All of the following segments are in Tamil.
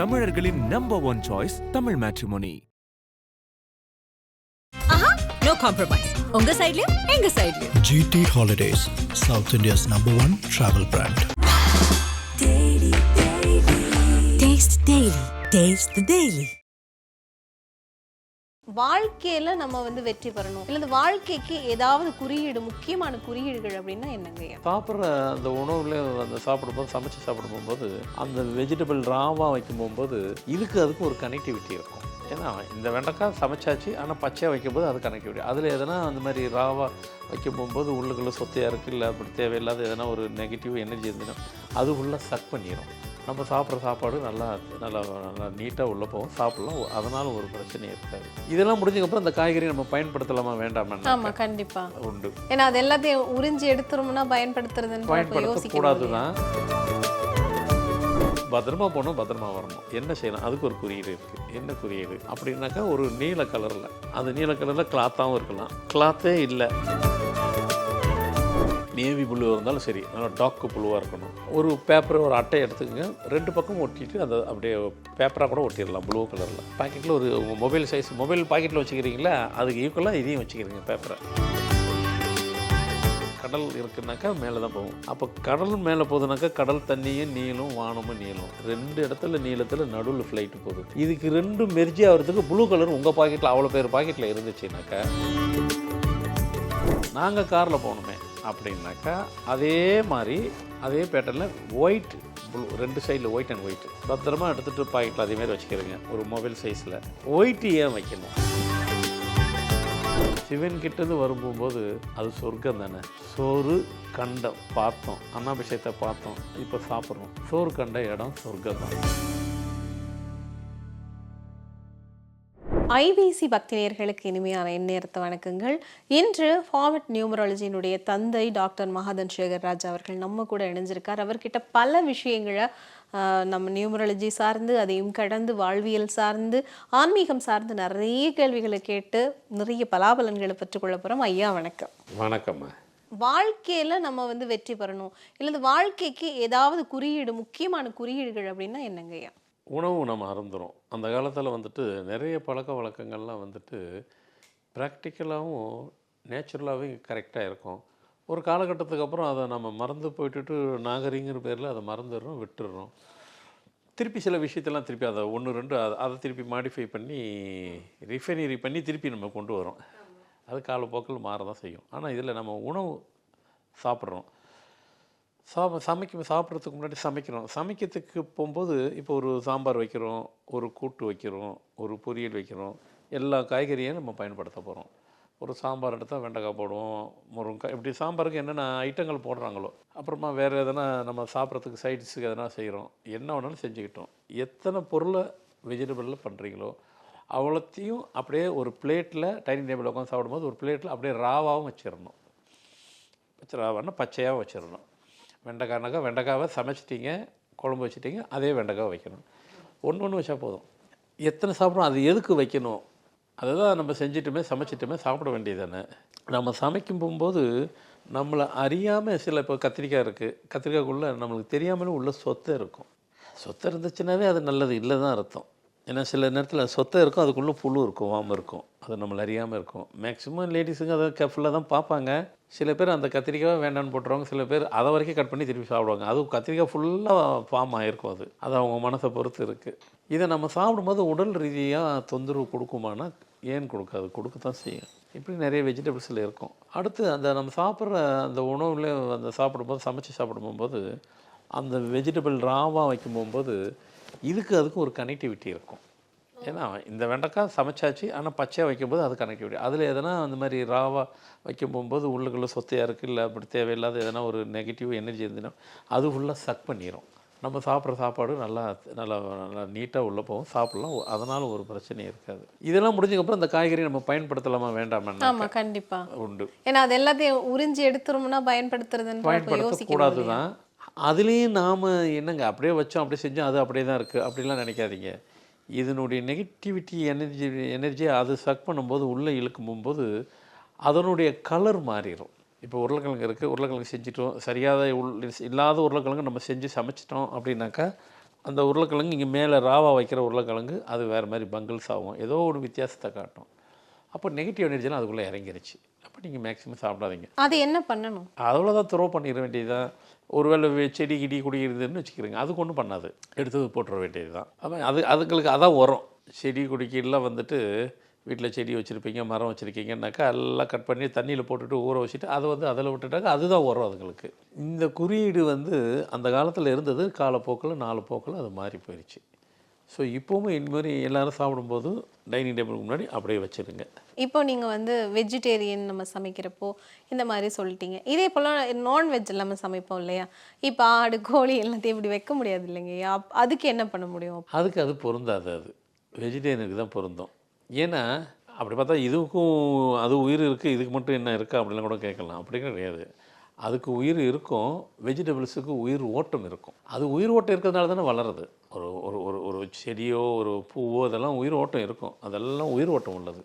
தமிழர்களின் number one choice Tamil matrimony no compromise உங்க சைடுலயும் எங்க சைடுலயும் GT Holidays, South India's number one travel brand. Taste daily taste daily வாழ்க்கையில நம்ம வந்து வெற்றி பெறணும். இல்ல இந்த வாழ்க்கைக்கு ஏதாவது குறியீடு முக்கியமான குறியீடுகள் அப்படின்னா என்னங்க சாப்பிட்ற அந்த உணவுல அந்த சாப்பிடும்போது சமைச்சு சாப்பிடும்போது அந்த வெஜிடபிள் ராவாக வைக்கும் போகும்போது இதுக்கு அதுக்கு ஒரு கனெக்டிவிட்டி இருக்கும். ஏன்னா இந்த வெண்டைக்காய் சமைச்சாச்சு ஆனால் பச்சையாக வைக்கும்போது அது கனெக்டிவிட்டி அதில் எதனா அந்த மாதிரி ராவாக வைக்கும் போகும்போது உள்ளுக்குள்ளே சொத்தையாக இருக்குது இல்லை அப்படி தேவையில்லாத எதனா ஒரு நெகட்டிவ் எனர்ஜி இருந்துன்னா அது உள்ளே சக் பண்ணிடும் நம்ம சாப்பிட்ற சாப்பாடு நல்லா நல்லா நல்லா நீட்டாக உள்ளே போகும். சாப்பிடலாம். அதனால ஒரு பிரச்சனையும் இருக்காது. இதெல்லாம் முடிஞ்சதுக்கப்புறம் அந்த காய்கறி நம்ம பயன்படுத்தலாமா வேண்டாமா ஆமா கண்டிப்பா. உண்டு. ஏன்னா அது எல்லாத்தையும் உறிஞ்சி எடுத்துரும்னா பயன்படுத்துறதுன்னு பயன்படுத்தக்கூடாது யோசிக்கணும் தான். பத்திரமா போகணும் பத்திரமா வரணும். என்ன செய்யணும் அதுக்கு ஒரு குறியீடு இருக்குது என்ன குறியீடு? அப்படின்னாக்கா ஒரு நீல கலரில் அந்த நீல கலரில் கிளாத்தாகவும் இருக்கலாம். கிளாத்தே இல்லை. நேவி புழுவாக இருந்தாலும் சரி நல்லா டாக்கு ப்ளூவாக இருக்கணும். ஒரு பேப்பர் ஒரு அட்டை எடுத்துக்கங்க. ரெண்டு பக்கம் ஒட்டிட்டு அதை அப்படியே பேப்பராக கூட ஒட்டிடலாம் ப்ளூ கலரில் பாக்கெட்டில் ஒரு மொபைல் சைஸ் மொபைல் பாக்கெட்டில் வச்சுக்கிறீங்களா அதுக்கு ஈக்குவலாக இதையும் வச்சுக்கிறீங்க பேப்பரை கடல் இருக்குனாக்கா மேலே தான் போகும். அப்போ கடல் மேலே போகுதுனாக்கா கடல் தண்ணியும் நீளும் வானமும் நீளும். ரெண்டு இடத்துல நீளத்தில் நடுவில் ஃப்ளைட்டு போகுது. இதுக்கு ரெண்டும் மெர்ஜி ஆகிறதுக்கு ப்ளூ கலர் உங்கள் பாக்கெட்டில் அவ்வளோ பேர் பாக்கெட்டில் இருந்துச்சுனாக்கா நாங்கள் காரில் போகணுமே அப்படின்னாக்கா அதே மாதிரி அதே பேட்டர்னில் ஒயிட் ப்ளூ ரெண்டு சைடில் ஒயிட் அண்ட் ஒயிட் பத்திரமா எடுத்துகிட்டு பாக்கெட்டில் அதேமாதிரி வச்சுக்கிறேங்க ஒரு மொபைல் சைஸில் ஒயிட்டு ஏன் வைக்கணும்? சிவன் கிட்டேருந்து வரும்போது அது சொர்க்கம் தானே? சோறு கண்டம். பார்த்தோம். அன்னாபிஷேகத்தை பார்த்தோம். இப்போ சாப்பிட்றோம். சோறு கண்ட இடம் சொர்க்கம் தான் ஐபிசி பக்தி நேயர்களுக்கு இனிமையான எந்நேரத்த வணக்கங்கள். இன்று ஃபார்வர்ட் நியூமராலஜியினுடைய தந்தை டாக்டர் மகாதன் சேகர் ராஜ் அவர்கள் நம்ம கூட இணைஞ்சிருக்கார். அவர்கிட்ட பல விஷயங்களை நம்ம நியூமராலஜி சார்ந்து அதையும் கடந்து வாழ்வியல் சார்ந்து ஆன்மீகம் சார்ந்து நிறைய கேள்விகளை கேட்டு நிறைய பலாபலன்களை பெற்றுக்கொள்ள போகிறோம் ஐயா வணக்கம். வணக்கம்மா. வாழ்க்கையில நம்ம வந்து வெற்றி பெறணும். இல்லை வாழ்க்கைக்கு ஏதாவது குறியீடு முக்கியமான குறியீடுகள் அப்படின்னா என்னங்கய்யா உணவு நம்ம அருந்துரும் அந்த காலத்தில் வந்துட்டு நிறைய பழக்க வழக்கங்கள்லாம் வந்துட்டு ப்ராக்டிக்கலாகவும் நேச்சுரலாகவும் கரெக்டாக இருக்கும். ஒரு காலகட்டத்துக்கு அப்புறம் அதை நம்ம மறந்து போயிட்டுட்டு நாகரிகங்கிற பேரில் அதை மறந்துடுறோம் விட்டுடுறோம். திருப்பி சில விஷயத்தெல்லாம் திருப்பி அதை ஒன்று ரெண்டு அதை அதை திருப்பி மாடிஃபை பண்ணி ரிஃபைனரி பண்ணி திருப்பி நம்ம கொண்டு வரோம் அது காலப்போக்கில் மாற தான் செய்யும். ஆனால் இதில் நம்ம உணவு சாப்பிட்றோம். சாப்ப சமைக்க சாப்பிட்றதுக்கு முன்னாடி சமைக்கிறோம் சமைக்கிறதுக்கு போகும்போது இப்போ ஒரு சாம்பார் வைக்கிறோம் ஒரு கூட்டு வைக்கிறோம் ஒரு பொரியல் வைக்கிறோம் எல்லா காய்கறியும் நம்ம பயன்படுத்த போகிறோம் ஒரு சாம்பார் எடுத்தால் வெண்டைக்காய் போடுவோம் முருங்கைக்காய் இப்படி சாம்பாருக்கு என்னென்ன ஐட்டங்கள் போடுறாங்களோ அப்புறமா வேறு எதனா நம்ம சாப்பிட்றதுக்கு சைட்ஸுக்கு எதனா செய்கிறோம் என்ன வேணாலும் செஞ்சுக்கிட்டோம். எத்தனை பொருளை வெஜிடபிளில் பண்ணுறீங்களோ அவ்வளோத்தையும் அப்படியே ஒரு பிளேட்டில் டைனிங் டேபிள் உட்காந்து சாப்பிடும்போது ஒரு பிளேட்டில் அப்படியே ராவாகவும் வச்சிடணும் பச்சை ராவான்னா பச்சையாக வச்சிடணும் வெண்டைக்காய்னாக்கா வெண்டைக்காவை சமைச்சிட்டிங்க குழம்பு வச்சுட்டிங்க அதே வெண்டைக்காய் வைக்கணும். ஒன்று ஒன்று வச்சா போதும். எத்தனை சாப்பிட்றோம் அது எதுக்கு வைக்கணும்? அதை தான் நம்ம செஞ்சிட்டுமே சமைச்சிட்டுமே சாப்பிட வேண்டியது தானே நம்ம சமைக்கும் போகும்போது நம்மளை அறியாமல் சில இப்போ கத்திரிக்காய் இருக்குது கத்திரிக்காய்க்குள்ளே நம்மளுக்கு தெரியாமலும் உள்ள சொத்தை இருக்கும். சொத்தை இருந்துச்சுனாவே அது நல்லது இல்லை தான் அர்த்தம். ஏன்னா சில நேரத்தில் சொத்தை இருக்கும் அதுக்குள்ளே புழு இருக்கும் வாம இருக்கும். அது நம்மளை அறியாமல் இருக்கும். மேக்ஸிமம் லேடிஸுங்க அதை கேர்ஃபுல்லாக தான் பார்ப்பாங்க. சில பேர் அந்த கத்திரிக்காய் வேண்டான்னு போட்டுருவாங்க சில பேர் அதை வரைக்கும் கட் பண்ணி திருப்பி சாப்பிடுவாங்க. அதுவும் கத்திரிக்காய் ஃபுல்லாக ஃபார்ம் ஆகிருக்கும் அது. அது அவங்க மனசை பொறுத்து இருக்குது இதை நம்ம சாப்பிடும்போது உடல் ரீதியாக தொந்தரவு கொடுக்குமானா? ஏன் கொடுக்காது கொடுக்க தான் செய்யும். இப்படி நிறைய வெஜிடபிள்ஸில் இருக்கும். அடுத்து அந்த நம்ம சாப்பிட்ற அந்த உணவுல அந்த சாப்பிடும்போது சமைச்சு சாப்பிடும்போது அந்த வெஜிடபிள் ராவாக வைக்கும் போகும்போது இதுக்கு அதுக்கும் ஒரு கனெக்டிவிட்டி இருக்கும். ஏன்னா இந்த வெண்டைக்காய் சமைச்சாச்சு. ஆனால் பச்சையாக வைக்கும்போது அது கனெக்டிவிட்டி அதில் எதனா அந்த மாதிரி ராவாக வைக்கும் போகும்போது உள்ளுக்குள்ளே சொத்தையாக இருக்குது இல்லை அப்படி தேவையில்லாத எதனா ஒரு நெகட்டிவ் எனர்ஜி இருந்துன்னா அது ஃபுல்லாக சக் பண்ணிடும் நம்ம சாப்பிட்ற சாப்பாடு நல்லா நல்லா நல்லா நீட்டாக உள்ளே போகும். சாப்பிட்லாம். அதனால் ஒரு பிரச்சனையும் இருக்காது. இதெல்லாம் முடிஞ்சதுக்கப்புறம் அந்த காய்கறி நம்ம பயன்படுத்தலாமா வேண்டாமா ஆமா கண்டிப்பா. உண்டு. ஏன்னா அது எல்லாத்தையும் உறிஞ்சி எடுத்துரும்னா பயன்படுத்துறதுன்னு பயன்படுத்தக்கூடாது தான் அதுலேயும் நாம் என்னங்க அப்படியே வச்சோம் அப்படியே செஞ்சோம் அது அப்படியே தான் இருக்குது அப்படிலாம் நினைக்காதீங்க. இதனுடைய நெகட்டிவிட்டி எனர்ஜி எனர்ஜியை அது சக் பண்ணும்போது உள்ளே இழுக்கும் போகும்போது அதனுடைய கலர் மாறிடும் இப்போ உருளைக்கிழங்கு இருக்குது உருளைக்கிழங்கு செஞ்சிட்டோம். சரியாத உள் இல்லாத உருளைக்கிழங்கு நம்ம செஞ்சு சமைச்சிட்டோம் அப்படின்னாக்கா அந்த உருளைக்கிழங்கு இங்கே மேலே ராவா வைக்கிற உருளைக்கிழங்கு அது வேறு மாதிரி பங்கிள்ஸ் ஆகும். ஏதோ ஒரு வித்தியாசத்தை காட்டும். அப்போ நெகட்டிவ் எனர்ஜிலாம் அதுக்குள்ளே இறங்கிருச்சு. அப்போ நீங்கள் மேக்ஸிமம் சாப்பிடாதீங்க. அது என்ன பண்ணணும்? அவ்வளோதான் த்ரோ பண்ணிட வேண்டியதுதான். ஒருவேளை வே- செடி கிடி குடிக்கிறதுன்னு வச்சுக்கிறீங்க. அதுக்கு ஒன்றும் பண்ணாது. எடுத்து போட்டுற வேண்டியது தான் அப்போ அது அதுங்களுக்கு அதான் உரம். செடி குடிக்கலாம் வந்துட்டு வீட்டில் செடி வச்சுருப்பீங்க மரம் வச்சுருக்கீங்கன்னாக்கா எல்லாம் கட் பண்ணி தண்ணியில் போட்டுட்டு ஊற வச்சுட்டு அதை வந்து அதில் விட்டுட்டாக்க அதுதான் உரம் அதுங்களுக்கு. இந்த குறியீடு வந்து அந்த காலத்தில் இருந்தது காலப்போக்கில் நாலு போக்கில் அது மாறி போயிடுச்சு ஸோ இப்போவும் மாதிரி எல்லாரும் சாப்பிடும்போது டைனிங் டேபிளுக்கு முன்னாடி அப்படியே வச்சுருங்க. இப்போ நீங்க வந்து வெஜிடேரியன் நம்ம சமைக்கிறப்போ இந்த மாதிரி சொல்லிட்டீங்க. இதே போல நான்வெஜ் நம்ம சமைப்போம் இல்லையா? இப்போ ஆடு கோழி எல்லாத்தையும் இப்படி வைக்க முடியாது இல்லைங்க. அப்- அதுக்கு என்ன பண்ண முடியும்? அதுக்கு அது பொருந்தாது அது. வெஜிடேரியனுக்கு தான் பொருந்தும். ஏன்னா அப்படி பார்த்தா இதுக்கும் அது உயிர் இருக்குது இதுக்கு மட்டும் என்ன இருக்கா அப்படிலாம் கூட கேட்கலாம். அப்படி கிடையாது. அதுக்கு உயிர் இருக்கும் வெஜிடபிள்ஸுக்கு உயிர் ஓட்டம் இருக்கும். அது உயிர் ஓட்டம் இருக்கிறதுனால தானே வளருது. ஒரு ஒரு ஒரு ஒரு செடியோ ஒரு பூவோ இதெல்லாம் உயிர் ஓட்டம் இருக்கும். அதெல்லாம் உயிர் ஓட்டம் உள்ளது.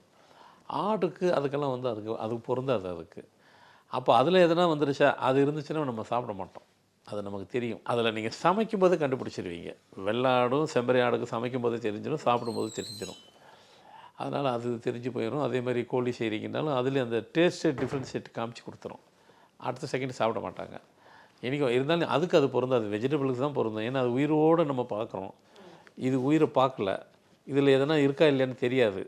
ஆடுக்கு அதுக்கெல்லாம் வந்து அதுக்கு அதுக்கு பொருந்தாது அதுக்கு. அப்போ அதில் எதனா வந்துருச்சா? அது இருந்துச்சுன்னா நம்ம சாப்பிட மாட்டோம். அது நமக்கு தெரியும். அதில் நீங்கள் சமைக்கும்போது கண்டுபிடிச்சிருவீங்க. வெள்ளாடும் செம்பரி ஆடுக்கு சமைக்கும்போது தெரிஞ்சிடும் சாப்பிடும்போது தெரிஞ்சிடும். அதனால் அது தெரிஞ்சு போயிடும் அதே மாதிரி கோழி செய்கிறீங்கனாலும் அதுலேயும் அந்த டேஸ்ட்டு டிஃப்ரென்ஷியேட் காமிச்சு கொடுத்துரும். அடுத்த செகண்ட் சாப்பிட மாட்டாங்க. எனக்கு இருந்தாலும் அதுக்கு அது பொருந்தாது. வெஜிடபிளுக்கு தான் பொருந்தும். ஏன்னா அது உயிரோடு நம்ம பார்க்குறோம். இது உயிரை பார்க்கல. இதில் எதனா இருக்கா இல்லையான்னு தெரியாது.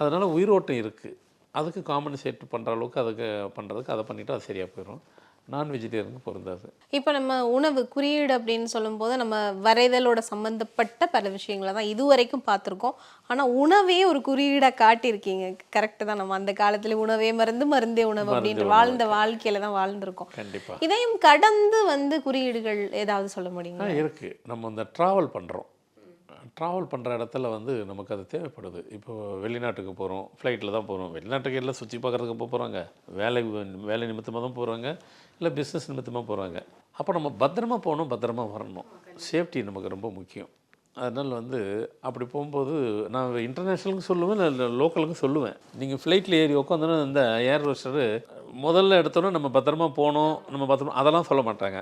அதனால் உயிரோட்டம் இருக்குது அதுக்கு காம்பன்சேட் பண்ணுற அளவுக்கு அதுக்கு பண்ணுறதுக்கு அதை பண்ணிவிட்டு அது சரியாக போயிடும் நான் வெஜிடேரியனுக்கு பொருந்தாது. இப்போ நம்ம உணவு குறியீடு அப்படின்னு சொல்லும்போது நம்ம வரைதலோட சம்பந்தப்பட்ட பல விஷயங்களை தான் இதுவரைக்கும் பார்த்துருக்கோம். ஆனால் உணவே ஒரு குறியீடாக காட்டியிருக்கீங்க. கரெக்டு தான். நம்ம அந்த காலத்துல உணவே மருந்து மருந்தே உணவு அப்படின்ற வாழ்ந்த வாழ்க்கையில தான் வாழ்ந்திருக்கோம். கண்டிப்பாக இதையும் கடந்து வந்து குறியீடுகள் ஏதாவது சொல்ல முடியுங்க ஆ இருக்குது நம்ம இந்த ட்ராவல் பண்ணுறோம் ட்ராவல் பண்ணுற இடத்துல வந்து நமக்கு அது தேவைப்படுது. இப்போ வெளிநாட்டுக்கு போகிறோம் ஃப்ளைட்டில் தான் போகிறோம் வெளிநாட்டுக்கு எல்லாம் சுற்றி பார்க்குறதுக்கு போக போகிறாங்க வேலை வேலை நிமித்தமாக தான் போகிறாங்க இல்லை பிஸ்னஸ் நிமித்தமாக போகிறாங்க அப்போ நம்ம பத்திரமா போகணும் பத்திரமா வரணும். சேஃப்டி நமக்கு ரொம்ப முக்கியம். அதனால் வந்து அப்படி போகும்போது நான் இன்டர்நேஷ்னலுக்கு சொல்லுவேன் இல்லை லோக்கலுக்கும் சொல்லுவேன். நீங்கள் ஃப்ளைட்டில் ஏறி உட்காந்தோன்னா இந்த ஏர் ரோஸ்டரு முதல்ல எடுத்தோன்னே நம்ம பத்திரமா போகணும் நம்ம பத்திரமா அதெல்லாம் சொல்ல மாட்டாங்க.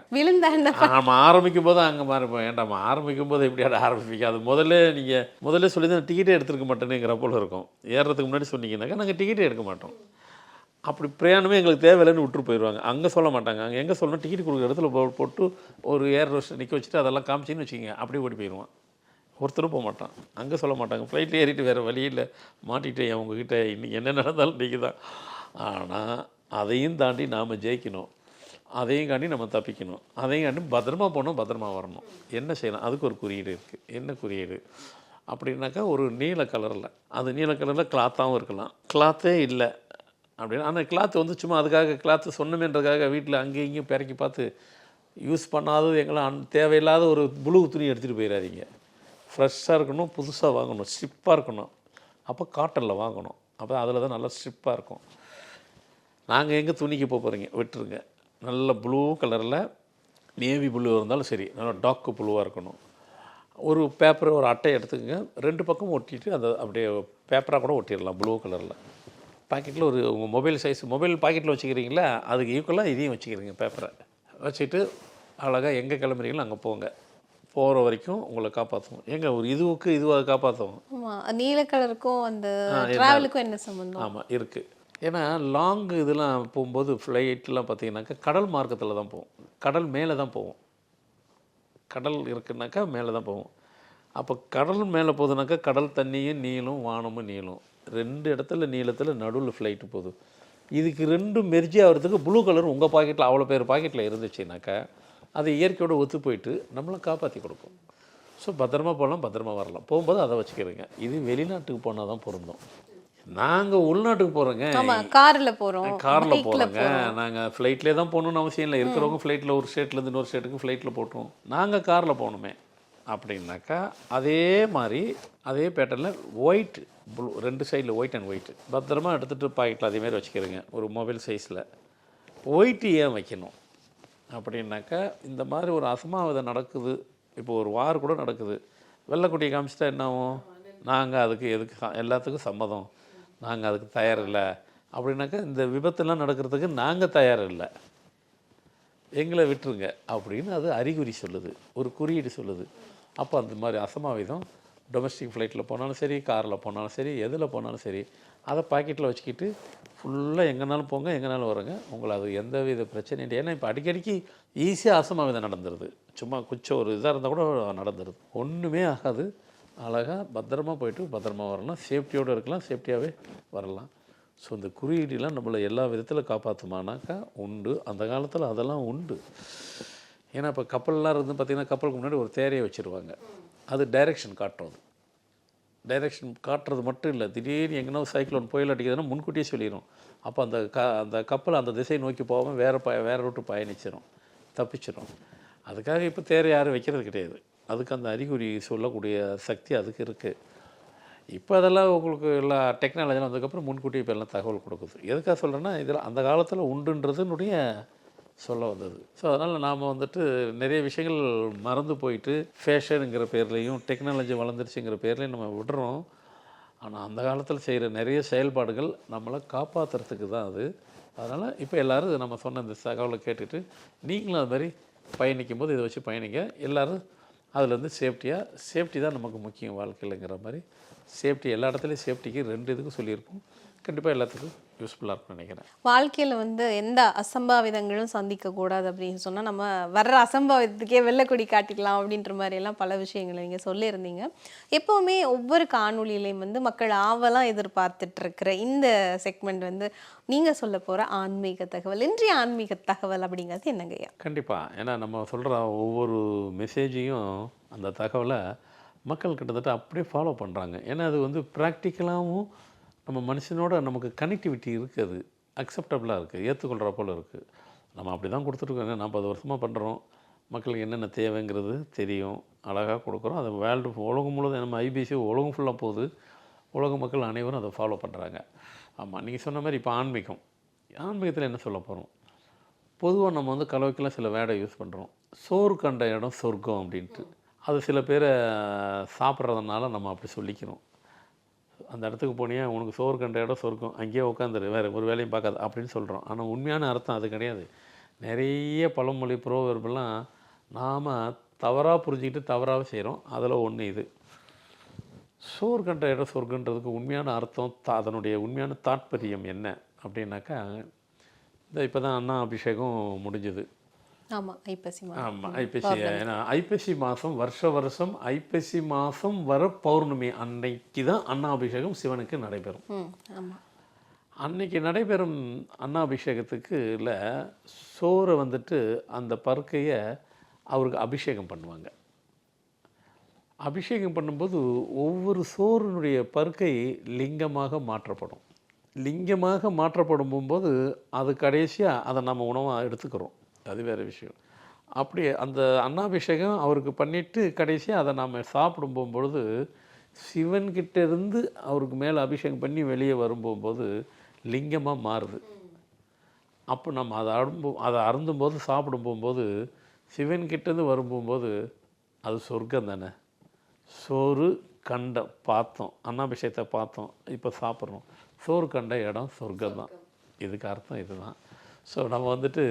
நம்ம ஆரம்பிக்கும் போது அங்கே மாறிப்போம் ஏன்டாம் ஆரம்பிக்கும் போது எப்படியாட ஆரம்பிப்பீங்க? அது முதல்ல நீங்கள் முதல்ல சொல்லி தான் டிக்கெட்டே எடுத்துருக்க மாட்டேனுங்கிற போல இருக்கும். ஏறுறதுக்கு முன்னாடி சொன்னீங்கன்னாக்கா நாங்கள் டிக்கெட்டே எடுக்க மாட்டோம். அப்படி பிரயாணமே எங்களுக்கு தேவையில்லைன்னு விட்டுட்டு போயிடுவாங்க. அங்கே சொல்ல மாட்டாங்க. அங்கே எங்கே சொல்லணும்? டிக்கெட் கொடுக்குற இடத்துல போட்டு ஒரு ஏர் ரோஸ்ட் நிற்க வச்சுட்டு அதெல்லாம் காமிச்சின்னு வச்சுக்கோங்க அப்படியே ஓடி போயிடுவான். ஒருத்தரும் போக மாட்டான். அங்கே சொல்ல மாட்டாங்க. ஃப்ளைட்டில் ஏறிட்டு வேறு வழியில் மாட்டிட்டு உங்ககிட்ட இன்னைக்கு என்ன நடந்தாலும் நீங்கள் தான் ஆனால் அதையும் தாண்டி நாம் ஜெயிக்கணும். அதையும் காண்டி நம்ம தப்பிக்கணும். அதையும் காண்டி பத்திரமா போகணும் பத்திரமா வரணும். என்ன செய்யலாம் அதுக்கு ஒரு குறியீடு இருக்குது என்ன குறியீடு? அப்படின்னாக்கா ஒரு நீல கலரில் அது நீல கலரில் கிளாத்தாகவும் இருக்கலாம். கிளாத்தே இல்லை. அப்படின்னு. ஆனால் கிளாத் வந்து சும்மா அதுக்காக கிளாத்து சொன்னமேன்றதுக்காக வீட்டில் அங்கேயும் இங்கேயும் பிறக்கி பார்த்து யூஸ் பண்ணாதது எங்களாம் அன்- தேவையில்லாத ஒரு புழு துணி எடுத்துகிட்டு போயிடாதீங்க ஃப்ரெஷ்ஷாக இருக்கணும் புதுசாக வாங்கணும் ஸ்டிப்பாக இருக்கணும். அப்போ காட்டனில் வாங்கணும். அப்போ அதில் தான் நல்லா ஸ்டிப்பாக இருக்கும். நாங்கள் எங்கே துணிக்கு போக போகிறீங்க விட்டுருங்க. நல்ல ப்ளூ கலரில் நேவி ப்ளூ இருந்தாலும் சரி நல்லா டாக்கு ப்ளூவாக இருக்கணும். ஒரு பேப்பர் ஒரு அட்டை எடுத்துக்கோங்க. ரெண்டு பக்கம் ஒட்டிட்டு அந்த அப்படியே பேப்பராக கூட ஒட்டிடலாம் ப்ளூ கலரில் பாக்கெட்டில் ஒரு உங்கள் மொபைல் சைஸ் மொபைல் பாக்கெட்டில் வச்சுக்கிறீங்களா? அதுக்கு ஈக்குவலாக இதையும் வச்சுக்கிறீங்க பேப்பரை வச்சுட்டு அழகாக எங்கே கிளம்புறீங்களோ அங்கே போங்க. போகிற வரைக்கும் உங்களை காப்பாற்றும் எங்க ஒரு இதுவுக்கு இதுவாக காப்பாற்றும் ஆமா நீல கலருக்கும் அந்த டிராவலுக்கும் என்ன? சம்பந்தம்? ஆமாம் இருக்குது ஏன்னா லாங் இதெல்லாம் போகும்போது ஃப்ளைட்லாம் பார்த்தீங்கன்னாக்கா கடல் மார்க்கத்தில் தான் போகும் கடல் மேலே தான் போகும் கடல் இருக்குனாக்கா மேலே தான் போகும் அப்போ கடல் மேலே போகுதுனாக்கா கடல் தண்ணியும் நீளும் வானமும் நீளும். ரெண்டு இடத்துல நீளத்தில் நடுவில் ஃப்ளைட்டு போகுது. இதுக்கு ரெண்டும் மெர்ஜி ஆகிறதுக்கு ப்ளூ கலர் உங்கள் பாக்கெட்டில் அவ்வளோ பேர் பாக்கெட்டில் இருந்துச்சுனாக்கா அது இயற்கையோட ஒத்து போயிட்டு நம்மளை காப்பாற்றி கொடுக்கும். ஸோ பத்திரமா போகலாம் பத்திரமா வரலாம். போகும்போது அதை வச்சுக்கிறேங்க. இது வெளிநாட்டுக்கு போனால் தான் பொருந்தும். நாங்கள் உள்நாட்டுக்கு போகிறோங்க கார்ல போறோம். காரில் போகிறோங்க நாங்கள் ஃப்ளைட்லேயே தான் போகணும்னு அவசியம் இல்லை. இருக்கிறவங்க ஃப்ளைட்டில் ஒரு ஸ்டேட்லேருந்து இன்னொரு ஸ்டேட்டுக்கு ஃப்ளைட்டில் போட்டோம் நாங்கள் காரில் போகணுமே. அப்படின்னாக்கா அதே மாதிரி அதே பேட்டர்னில் ஒயிட் ப்ளூ ரெண்டு சைடில் ஒயிட் அண்ட் ஒயிட் பத்திரமா எடுத்துகிட்டு பாக்கெட்டில் அதே மாதிரி வச்சுக்கிறேங்க. ஒரு மொபைல் சைஸில் ஒயிட்டு ஏன் வைக்கணும்? அப்படின்னாக்கா இந்த மாதிரி ஒரு அசமாவிதம் நடக்குது. இப்போ ஒரு வார் கூட நடக்குது. வெள்ளக்குட்டியை காமிச்சிட்டா என்ன ஆகும் நாங்கள் அதுக்கு எதுக்கு ச- எல்லாத்துக்கும் சம்மதம். நாங்கள் அதுக்கு தயார் இல்லை அப்படின்னாக்கா இந்த விபத்துலாம் நடக்கிறதுக்கு நாங்கள் தயார் இல்லை எங்களை விட்டுருங்க அப்படின்னு அது அறிகுறி சொல்லுது. ஒரு குறியீடு சொல்லுது. அப்போ அந்த மாதிரி அசமாவிதம் டொமஸ்டிக் ஃப்ளைட்டில் போனாலும் சரி காரில் போனாலும் சரி எதில் போனாலும் சரி அதை பாக்கெட்டில் வச்சுக்கிட்டு ஃபுல்லாக எங்கேனாலும் போங்க எங்கேனாலும் வருங்க. உங்களை அது எந்த வித பிரச்சனையும் இல்லை. ஏன்னா இப்போ அடிக்கடிக்கு ஈஸியாக அசம்பாவிதம் நடந்துருது. சும்மா குச்சம் ஒரு இதாக இருந்தால் கூட நடந்துருது. ஒன்றுமே ஆகாது. அழகாக பத்திரமா போயிட்டு பத்திரமா வரலாம். சேஃப்டியோடு இருக்கலாம். சேஃப்டியாகவே வரலாம். ஸோ இந்த குறியீடுலாம் நம்மளை எல்லா விதத்தில் காப்பாற்றுமானாக்கா உண்டு. அந்த காலத்தில் அதெல்லாம் உண்டு. ஏன்னா இப்போ கப்பல்லாம் இருந்து பார்த்திங்கன்னா கப்பலுக்கு முன்னாடி ஒரு தேரையை வச்சுருவாங்க. அது டைரெக்ஷன் காட்டுறது டைரெக்ஷன் காட்டுறது மட்டும் இல்லை. திடீர்னு எங்கன்னா சைக்ளோன் புயல் அடிக்கிறதுனா முன்கூட்டியே சொல்லிடும் அப்போ அந்த க அந்த கப்பல் அந்த திசை நோக்கி போகாமல் வேறு பய வேறு ரூட்டு பயணிச்சிடும் தப்பிச்சிடும் அதுக்காக இப்போ தேரை யாரும் வைக்கிறது கிடையாது. அதுக்கு அந்த அறிகுறி சொல்லக்கூடிய சக்தி அதுக்கு இருக்குது இப்போ அதெல்லாம் உங்களுக்கு எல்லா டெக்னாலஜிலாம் வந்ததுக்கப்புறம் முன்கூட்டி இப்போ எல்லாம் தகவல் கொடுக்குது. எதுக்காக சொல்கிறேன்னா இதில் அந்த காலத்தில் உண்டுன்றதுனுடைய சொல்ல வந்தது. ஸோ அதனால் நாம் வந்துட்டு நிறைய விஷயங்கள் மறந்து போயிட்டு ஃபேஷனுங்கிற பேர்லேயும் டெக்னாலஜி வளர்ந்துருச்சுங்கிற பேர்லேயும் நம்ம விடுறோம். ஆனால் அந்த காலத்தில் செய்கிற நிறைய செயல்பாடுகள் நம்மளை காப்பாற்றுறதுக்கு தான் அது. அதனால் இப்போ எல்லோரும் நம்ம சொன்ன இந்த தகவலை கேட்டுட்டு நீங்களும் அது மாதிரி பயணிக்கும் போது இதை வச்சு பயணிங்க. எல்லோரும் அதுலேருந்து சேஃப்டியாக சேஃப்டி தான் நமக்கு முக்கியம் வாழ்க்கையிலங்கிற மாதிரி. சேஃப்டி எல்லா இடத்துலையும் சேஃப்டிக்கு ரெண்டு இதுக்கும் சொல்லியிருப்போம். கண்டிப்பாக எல்லாத்துக்கும் யூஸ்ஃபுல்லாக இருக்கும்னு நினைக்கிறேன். வாழ்க்கையில் வந்து எந்த அசம்பாவிதங்களும் சந்திக்கக்கூடாது அப்படின்னு சொன்னால் நம்ம வர்ற அசம்பாவிதத்துக்கே வெள்ளைக்கொடி காட்டிக்கலாம் அப்படின்ற மாதிரி எல்லாம் பல விஷயங்களை நீங்கள் சொல்லியிருந்தீங்க. எப்போவுமே ஒவ்வொரு காணொளியிலையும் வந்து மக்கள் ஆவலாக எதிர்பார்த்துட்டு இருக்கிற இந்த செக்மெண்ட் வந்து நீங்கள் சொல்ல போகிற ஆன்மீக தகவல் இன்றைய ஆன்மீக தகவல் அப்படிங்கிறது என்னங்கய்யா கண்டிப்பாக ஏன்னா நம்ம சொல்கிற ஒவ்வொரு மெசேஜையும் அந்த தகவலை மக்கள் கிட்டத்தட்ட அப்படியே ஃபாலோ பண்ணுறாங்க ஏன்னா அது வந்து ப்ராக்டிக்கலாகவும் நம்ம மனுஷனோட நமக்கு கனெக்டிவிட்டி இருக்குது. அக்செப்டபுளாக இருக்குது ஏற்றுக்கொள்கிற போல் இருக்குது நம்ம அப்படி தான் கொடுத்துருக்கோங்க நாற்பது வருஷமாக பண்ணுறோம் மக்களுக்கு என்னென்ன தேவைங்கிறது தெரியும். அழகாக கொடுக்குறோம். அது வேர்ல்டு உலகம் முழுவதும் நம்ம ஐபிசி உலகம் ஃபுல்லாக போகுது. உலக மக்கள் அனைவரும் அதை ஃபாலோ பண்ணுறாங்க ஆமாம் நீங்கள் சொன்ன மாதிரி இப்போ ஆன்மீகம். ஆன்மீகத்தில் என்ன சொல்ல போகிறோம் பொதுவாக நம்ம வந்து கலவைக்கெல்லாம் சில வேடை யூஸ் பண்ணுறோம் சோறு கண்ட இடம் சொர்க்கம் அப்படின்ட்டு. அது சில பேரை சாப்பிட்றதுனால நம்ம அப்படி சொல்லிக்கிறோம். அந்த இடத்துக்கு போனியா உனக்கு சோறு கண்ட இடம் சொர்க்கம். அங்கேயே உட்காந்துரு வேறு ஒரு வேலையும் பார்க்காது. அப்படின்னு சொல்கிறோம் ஆனால் உண்மையான அர்த்தம் அது கிடையாது. நிறைய பழமொழி ப்ரோவெர்பெல்லாம் நாம் தவறாக புரிஞ்சுக்கிட்டு தவறாக செய்கிறோம் அதில் ஒன்று இது. சோறு கண்ட இடம் சொர்க்கன்றதுக்கு உண்மையான அர்த்தம் தா அதனுடைய உண்மையான தாற்பயம் என்ன? அப்படின்னாக்கா இந்த இப்போ தான் அண்ணா அபிஷேகம் முடிஞ்சுது. ஆமாம் ஐப்பசி மாதம். ஆமாம் ஐப்பசி ஏன்னா ஐப்பசி மாதம் வருஷ வருஷம் ஐப்பசி மாதம் வர பௌர்ணமி அன்னைக்கு தான் அன்னாபிஷேகம் சிவனுக்கு நடைபெறும். ஆமாம் அன்னைக்கு நடைபெறும் அன்னாபிஷேகத்துக்குல சோறை வந்துட்டு அந்த பருக்கையை அவருக்கு அபிஷேகம் பண்ணுவாங்க. அபிஷேகம் பண்ணும்போது ஒவ்வொரு சோறுனுடைய பருக்கை லிங்கமாக மாற்றப்படும். லிங்கமாக மாற்றப்படும் போது அது கடைசியாக அதை நம்ம உணவாக எடுத்துக்கிறோம். அது வேறு விஷயம். அப்படி அந்த அன்னாபிஷேகம் அவருக்கு பண்ணிவிட்டு கடைசியாக அதை நாம் சாப்பிடும் போகும்பொழுது சிவன்கிட்ட இருந்து அவருக்கு மேலே அபிஷேகம் பண்ணி வெளியே வரும்போது லிங்கமாக மாறுது. அப்போ நம்ம அதை அரும்பு அதை அருந்தும்போது சாப்பிடும் போகும்போது சிவன்கிட்டேருந்து வரும்போது அது சொர்க்கம் தானே? சோறு கண்ட பார்த்தோம் அன்னாபிஷேகத்தை பார்த்தோம் இப்போ சாப்பிட்றோம். சோறு கண்ட இடம் சொர்க்கம். தான் இதுக்கு அர்த்தம் இதுதான். ஸோ நம்ம வந்துட்டு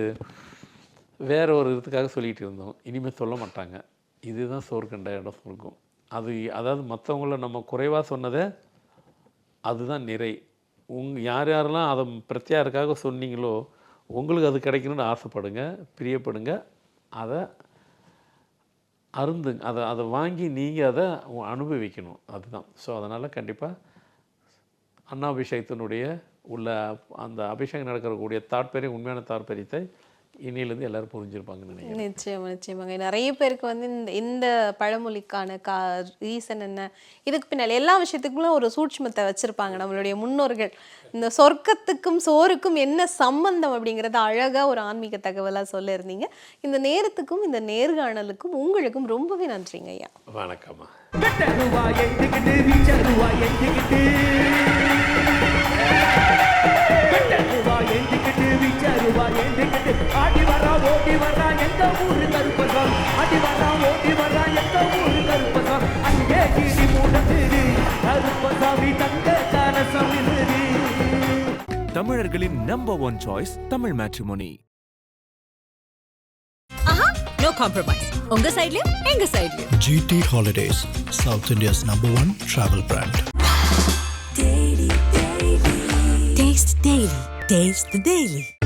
வேறு ஒரு இதுக்காக சொல்லிகிட்டு இருந்தோம். இனிமேல் சொல்ல மாட்டாங்க. இதுதான் சோறு கண்ட இடம் சொர்க்கம் அது அதாவது மற்றவங்கள நம்ம குறைவாக சொன்னதை அதுதான் நிறை. உங் யார் யாரெல்லாம் அதை பிரத்யாருக்காக சொன்னீங்களோ உங்களுக்கு அது கிடைக்கணும்னு ஆசைப்படுங்க பிரியப்படுங்க. அதை அருந்துங்க. அதை அதை வாங்கி நீங்கள் அதை அனுபவிக்கணும். அதுதான். ஸோ அதனால் கண்டிப்பாக அண்ணாபிஷேகத்தினுடைய உள்ள அந்த அபிஷேகம் நடக்கக்கூடிய தாற்பயம் உண்மையான தாற்பயத்தை இனியிலேருந்து எல்லாரும் புரிஞ்சிருப்பாங்கன்னு நினைக்கிறேன். நிச்சயமா நிச்சயமாங்க. நிறைய பேருக்கு வந்து இந்த இந்த பழமொழிக்கான கா ரீசன் என்ன? இதுக்கு பின்னால் எல்லா விஷயத்துக்குள்ள ஒரு சூட்சுமத்தை வச்சிருப்பாங்க நம்மளுடைய முன்னோர்கள். இந்த சொர்க்கத்துக்கும் சோறுக்கும் என்ன சம்பந்தம் அப்படிங்கறத அழகா ஒரு ஆன்மீக தகவலா சொல்லியிருந்தீங்க. இந்த நேரத்துக்கும் இந்த நேர்காணலுக்கும் உங்களுக்கும் ரொம்பவே நன்றிங்க ஐயா. வணக்கம்மா. எட்டுக்கிட்டு வீச்சருவா எட்டுக்கிட்டு ஆடி வரா ஓடி வரா எந்த ஊரு கருப்பசாமி? ஆடி வரா ஓடி வரா எந்த ஊரு கருப்பசாமி? அங்கே கிடி மூடது கருப்பசாமி தங்க கரசம் தமிழர்களின் number one choice Tamil matrimony no compromise உங்க சைடுலயும் எங்க சைடுலயும் GT Holidays, South India's number one travel brand. Taste the Daily. Taste the Daily.